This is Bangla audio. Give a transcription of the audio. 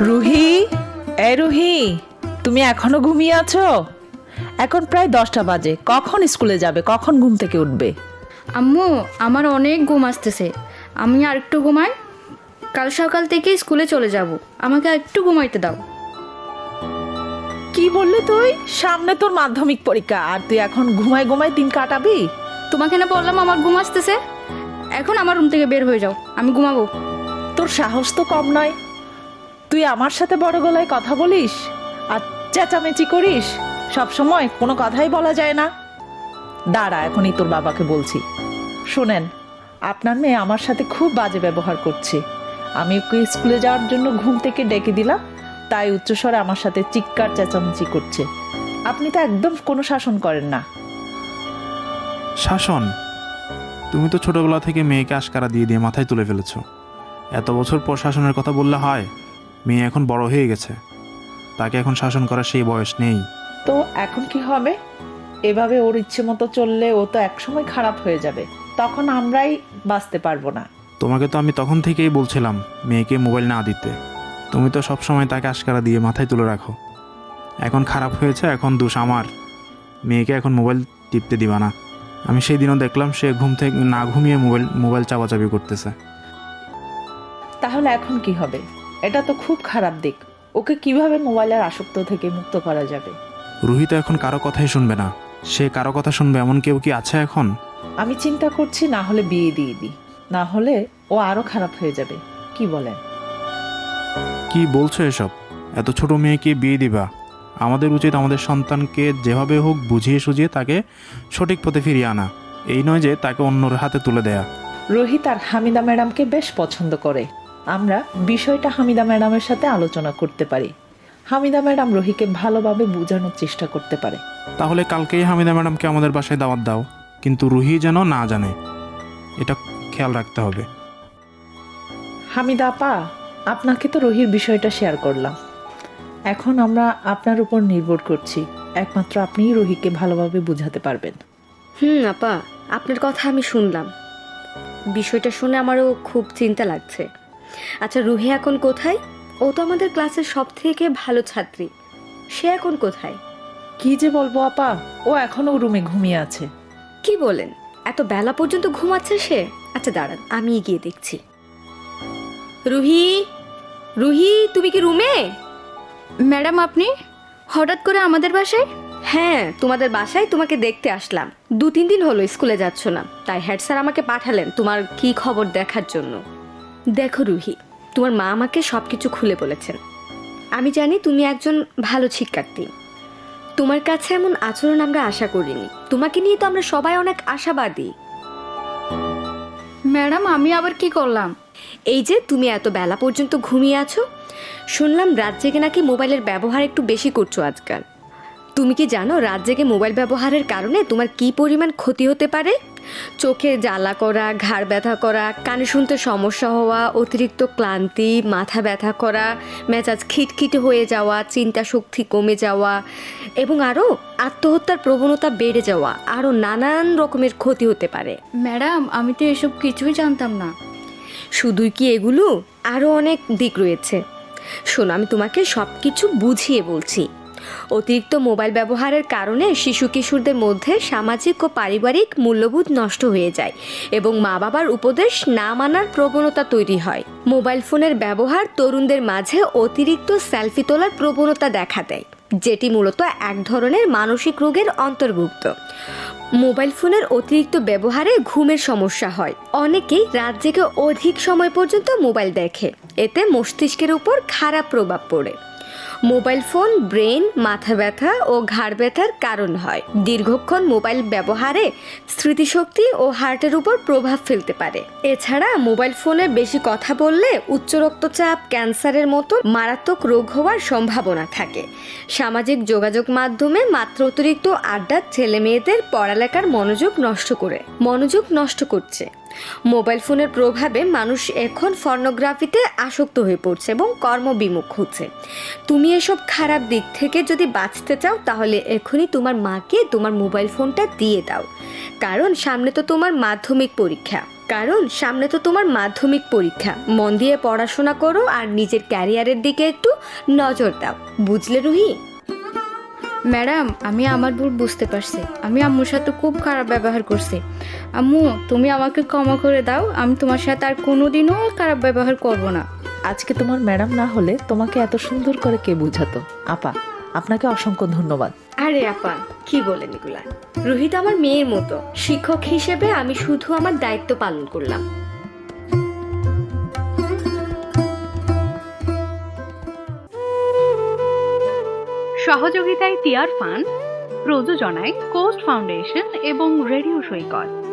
রুহি? এ রুহি তুমি এখনও ঘুমিয়ে আছো? এখন প্রায় দশটা বাজে। কখন স্কুলে যাবে? কখন ঘুম থেকে উঠবে? আম্মু আমার অনেক ঘুম আসতেছে। আমি আর একটু ঘুমাই? কাল সকাল থেকে স্কুলে চলে যাব। আমাকে আর একটু ঘুমাইতে দাও। কি বললি তুই? সামনে তোর মাধ্যমিক পরীক্ষা। আর তুই এখন ঘুমাই ঘুমাই দিন কাটাবি? তোমাকে না বললাম আমার ঘুম আসতেছে? এখন আমার রুম থেকে বের হয়ে যাও। আমি ঘুমাবো। তোর সাহস তো কম নয়। তুই আমার সাথে বড় গলায় কথা বলিস আর চেঁচামেচি করিস, সব সময় কোনো কথাই বলা যায় না। দাঁড়া, এখনই তোর বাবাকে বলছি। শোনেন, আপনার মেয়ে আমার সাথে খুব বাজে ব্যবহার করছে। আমি ওকে স্কুলে যাওয়ার জন্য ঘুম থেকে ডেকে দিলাম, তাই উচ্চস্বরে আমার সাথে চিৎকার চেঁচামেচি করছে। আপনি তো একদম কোনো শাসন করেন না। শাসন? তুমি তো ছোটবেলা থেকে মেয়েকে আশকারা দিয়ে দিয়ে মাথায় তুলে ফেলেছ। এত বছর পর শাসনের কথা বললে হয়? মেয়ে এখন বড় হয়ে গেছে। তাকে এখন শাসন করার সেই বয়স নেই। তো এখন কি হবে? এভাবে ওর ইচ্ছে মতো চললে ও তো একসময় খারাপ হয়ে যাবে। তখন আমরাই বাঁচতে পারব না। তোমাকে তো আমি তখন থেকেই বলছিলাম মেয়েকে মোবাইল না দিতে। তুমি তো সব সময় তাকে আশকারা দিয়ে মাথায় তুলে রাখো। এখন খারাপ হয়েছে এখন দোষ আমার। মেয়েকে এখন মোবাইল টিপতে দিবা না। আমি সেই দিনও দেখলাম সে ঘুম থেকে না ঘুমিয়ে মোবাইল মোবাইল চাপাচাপি করতেছে। তাহলে এখন কি হবে? এটা তো খুব খারাপ দিক। ওকে কীভাবে মোবাইলের আসক্ত থেকে মুক্ত করা যাবে? রুহি তো এখন কারও কথাই শুনবে না। সে কারও কথা শুনবে এমন কেউ কি আছে এখন? আমি চিন্তা করছি না হলে বিয়ে দিয়ে দিই। না হলে ও আরও খারাপ হয়ে যাবে। কি বলেন? কি বলছো এসব? এত ছোট মেয়েকে বিয়ে দিবা। আমাদের উচিত আমাদের সন্তানকে যেভাবে হোক বুঝিয়ে সুঝিয়ে তাকে সঠিক পথে ফিরিয়ে আনা। এই নয় যে তাকে অন্যর হাতে তুলে দেয়া। রোহিত আর হামিদা ম্যাডামকে বেশ পছন্দ করে। আমরা বিষয়টা হামিদা ম্যাডামের সাথে আলোচনা করতে পারি। হামিদা ম্যাডাম রোহিকে ভালোভাবে বোঝানোর চেষ্টা করতে পারে। তাহলে কালকেই হামিদা ম্যাডামকে আমাদের বাসায় দাওয়াত দাও। কিন্তু রুহি যেন না জানে। এটা খেয়াল রাখতে হবে। হামিদা আপা আপনাকে তো রোহির বিষয়টা শেয়ার করলাম। এখন আমরা আপনার উপর নির্ভর করছি। একমাত্র আপনিই রোহিকে ভালোভাবে বোঝাতে পারবেন। হুম আপা আপনার কথা আমি শুনলাম। বিষয়টা শুনে আমারও খুব চিন্তা লাগছে। আচ্ছা রুহি এখন কোথায়? ও তো আমাদের ক্লাসের সব থেকে ভালো ছাত্রী। সে এখন কোথায়? কি যে বলব আপা? ও এখনও রুমে ঘুমিয়ে আছে। কি বলেন? এত বেলা পর্যন্ত ঘুমাচ্ছে সে? আচ্ছা দাঁড়ান আমি গিয়ে দেখছি। রুহি? রুহি তুমি কি রুমে ম্যাডাম আপনি? হঠাৎ করে আমাদের বাসায়? হ্যাঁ তোমাদের বাসায় তোমাকে দেখতে আসলাম। দু তিন দিন হলো স্কুলে যাচ্ছ না তাই হেড স্যার আমাকে পাঠালেন তোমার কি খবর দেখার জন্য। দেখো রুহি তোমার মা আমাকে সব কিছু খুলে বলেছেন। আমি জানি তুমি একজন ভালো শিক্ষার্থী। তোমার কাছে এমন আচরণ আমরা আশা করিনি। তোমাকে নিয়ে তো আমরা সবাই অনেক আশাবাদী। ম্যাডাম আমি আবার কি করলাম? এই যে তুমি এত বেলা পর্যন্ত ঘুমিয়ে আছো? শুনলাম রাত জেগে নাকি মোবাইলের ব্যবহার একটু বেশি করছ আজকাল। তুমি কি জানো রাত জেগে মোবাইল ব্যবহারের কারণে তোমার কি পরিমাণ ক্ষতি হতে পারে? চোখে জ্বালা করা ঘাড় ব্যথা করা কানে শুনতে সমস্যা হওয়া অতিরিক্ত ক্লান্তি মাথা ব্যথা করা মেজাজ খিটখিটে হয়ে যাওয়া চিন্তা শক্তি কমে যাওয়া এবং আরও আত্মহত্যার প্রবণতা বেড়ে যাওয়া আরও নানান রকমের ক্ষতি হতে পারে। ম্যাডাম আমি তো এসব কিছুই জানতাম না। শুধুই কি এগুলো? আরও অনেক দিক রয়েছে। শোনো আমি তোমাকে সব কিছু বুঝিয়ে বলছি। অতিরিক্ত মোবাইল ব্যবহারের কারণে শিশু কিশোরদের মধ্যে সামাজিক ও পারিবারিক মূল্যবোধ নষ্ট হয়ে যায় এবং মা বাবার উপদেশ না মানার প্রবণতা তৈরি হয়। মোবাইল ফোনের ব্যবহার তরুণদের মাঝে অতিরিক্ত সেলফি তোলার প্রবণতা দেখা দেয়, যেটি মূলত এক ধরনের মানসিক রোগের অন্তর্ভুক্ত। মোবাইল ফোনের অতিরিক্ত ব্যবহারে ঘুমের সমস্যা হয়। অনেকেই রাত জেগে অধিক সময় পর্যন্ত মোবাইল দেখে। এতে মস্তিষ্কের উপর খারাপ প্রভাব পড়ে। মোবাইল ফোন, ব্রেন, মাথা ব্যথা ও ঘাড় ব্যথার কারণ হয়। দীর্ঘক্ষণ মোবাইল ব্যবহারে স্মৃতিশক্তি ও হার্টের উপর প্রভাব ফেলতে পারে। এছাড়া মোবাইল ফোনে বেশি কথা বললে উচ্চ রক্তচাপ, ক্যান্সারের মতো মারাত্মক রোগ হওয়ার সম্ভাবনা থাকে। সামাজিক যোগাযোগ মাধ্যমে মাত্র অতিরিক্ত আড্ডা ছেলে মেয়েদের পড়ালেখার মনোযোগ নষ্ট করে, মনোযোগ নষ্ট করছে। মোবাইল ফোনের প্রভাবে মানুষ এখন ফর্নোগ্রাফিতে আসক্ত হয়ে পড়ছে এবং কর্মবিমুখ হচ্ছে। তুমি এসব খারাপ দিক থেকে যদি বাঁচতে চাও, তাহলে এখনই তোমার মাকে তোমার মোবাইল ফোনটা দিয়ে দাও। কারণ সামনে তো তোমার মাধ্যমিক পরীক্ষা। কারণ সামনে তো তোমার মাধ্যমিক পরীক্ষা। মন দিয়ে পড়াশোনা করো আর নিজের ক্যারিয়ারের দিকে একটু নজর দাও। বুঝলে রুহি? ম্যাডাম আমি আমার ভুল বুঝতে পারছি। আমি আম্মুর সাথে খুব খারাপ ব্যবহার করছি। আম্মু তুমি আমাকে ক্ষমা করে দাও আমি তোমার সাথে আর কোনোদিনও খারাপ ব্যবহার করব না। আজকে তোমার ম্যাডাম না হলে তোমাকে এত সুন্দর করে কে বুঝাতো? আপা আপনাকে অসংখ্য ধন্যবাদ। আরে আপা কি বলেন এগুলা? রুহি তো আমার মেয়ের মতো। শিক্ষক হিসেবে আমি শুধু আমার দায়িত্ব পালন করলাম। সহযোগিতায় টিয়ার ফান প্রযোজনায় কোস্ট ফাউন্ডেশন এবং রেডিও সৈকত।